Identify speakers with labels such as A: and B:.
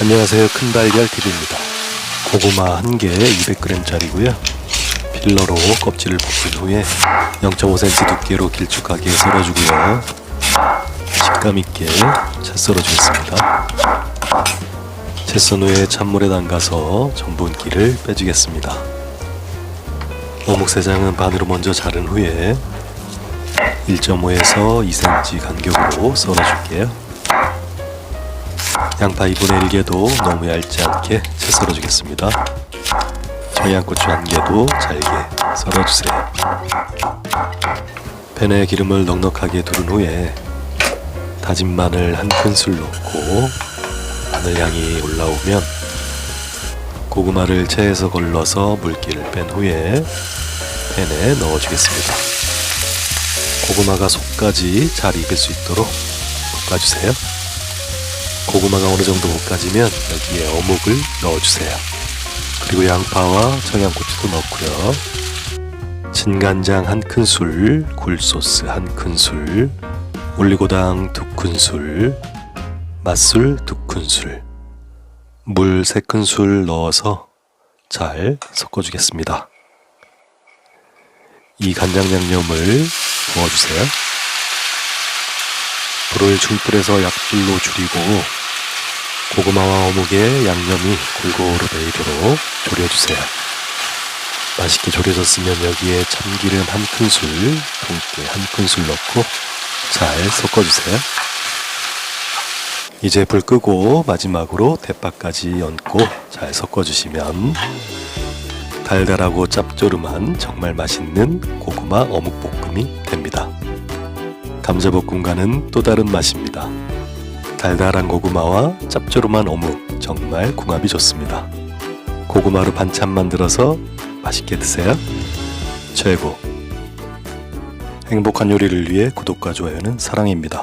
A: 안녕하세요. 큰 달걀 TV입니다. 고구마 1개 200g짜리고요. 필러로 껍질을 벗긴 후에 0.5cm 두께로 길쭉하게 썰어주고요. 식감 있게 채 썰어주겠습니다. 채 썬 후에 찬물에 담가서 전분기를 빼주겠습니다. 어묵새장은 반으로 먼저 자른 후에 1.5에서 2cm 간격으로 썰어줄게요. 양파 2분의 1개도 너무 얇지 않게 채 썰어주겠습니다. 청양고추 한 개도 잘게 썰어주세요. 팬에 기름을 넉넉하게 두른 후에 다진 마늘 한 큰술 넣고 마늘 향이 올라오면 고구마를 체에서 걸러서 물기를 뺀 후에 팬에 넣어주겠습니다. 고구마가 속까지 잘 익을 수 있도록 볶아주세요. 고구마가 어느 정도 볶아지면 여기에 어묵을 넣어주세요. 그리고 양파와 청양고추도 넣고요. 진간장 한 큰술, 굴소스 한 큰술, 올리고당 두 큰술, 맛술 두 큰술, 물 세 큰술 넣어서 잘 섞어주겠습니다. 이 간장 양념을 부어주세요. 불을 중불에서 약불로 줄이고 고구마와 어묵의 양념이 골고루 배이도록 졸여주세요. 맛있게 졸여졌으면 여기에 참기름 한 큰술, 통깨 한 큰술 넣고 잘 섞어주세요. 이제 불 끄고 마지막으로 대파까지 얹고 잘 섞어주시면 달달하고 짭조름한 정말 맛있는 고구마 어묵볶음이 됩니다. 감자볶음과는 또 다른 맛입니다. 달달한 고구마와 짭조름한 어묵 정말 궁합이 좋습니다. 고구마로 반찬 만들어서 맛있게 드세요. 최고. 행복한 요리를 위해 구독과 좋아요는 사랑입니다.